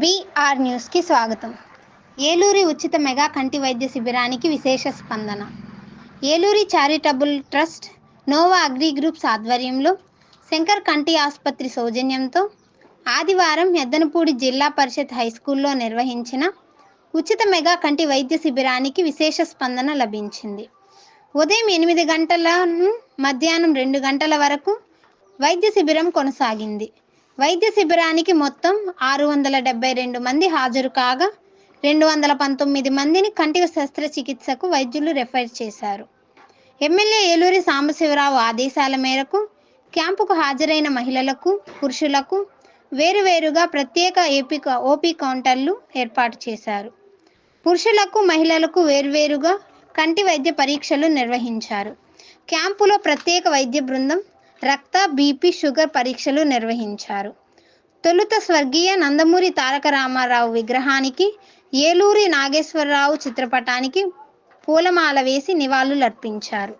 BR న్యూస్కి స్వాగతం. ఏలూరి ఉచిత మెగా కంటి వైద్య శిబిరానికి విశేష స్పందన. Eluri charitable trust Nova agri groups ఆధ్వర్యంలో శంకర్ కంటి ఆసుపత్రి సౌజన్యంతో ఆదివారం ఎద్దనపూడి జిల్లా పరిషత్ హై స్కూల్లో నిర్వహించిన ఉచిత మెగా కంటి వైద్య శిబిరానికి విశేష స్పందన లభించింది. ఉదయం ఎనిమిది గంటల మధ్యాహ్నం రెండు గంటల వరకు వైద్య శిబిరం కొనసాగింది. వైద్య శిబిరానికి మొత్తం ఆరు వందల డెబ్బై రెండు మంది హాజరు కాగా రెండు వందల పంతొమ్మిది మందిని కంటి శస్త్రచికిత్సకు వైద్యులు రెఫర్ చేశారు. ఎమ్మెల్యే ఏలూరి సాంబశివరావు ఆదేశాల మేరకు క్యాంపుకు హాజరైన మహిళలకు పురుషులకు వేరువేరుగా ప్రత్యేక ఏపీ ఓపీ కౌంటర్లు ఏర్పాటు చేశారు. పురుషులకు మహిళలకు వేర్వేరుగా కంటి వైద్య పరీక్షలు నిర్వహించారు. క్యాంపులో ప్రత్యేక వైద్య బృందం రక్త బీపీ షుగర్ పరీక్షలు నిర్వహించారు. తొలుత స్వర్గీయ నందమూరి తారక రామారావు విగ్రహానికి ఏలూరి నాగేశ్వరరావు చిత్రపటానికి పూలమాల వేసి నివాళులర్పించారు.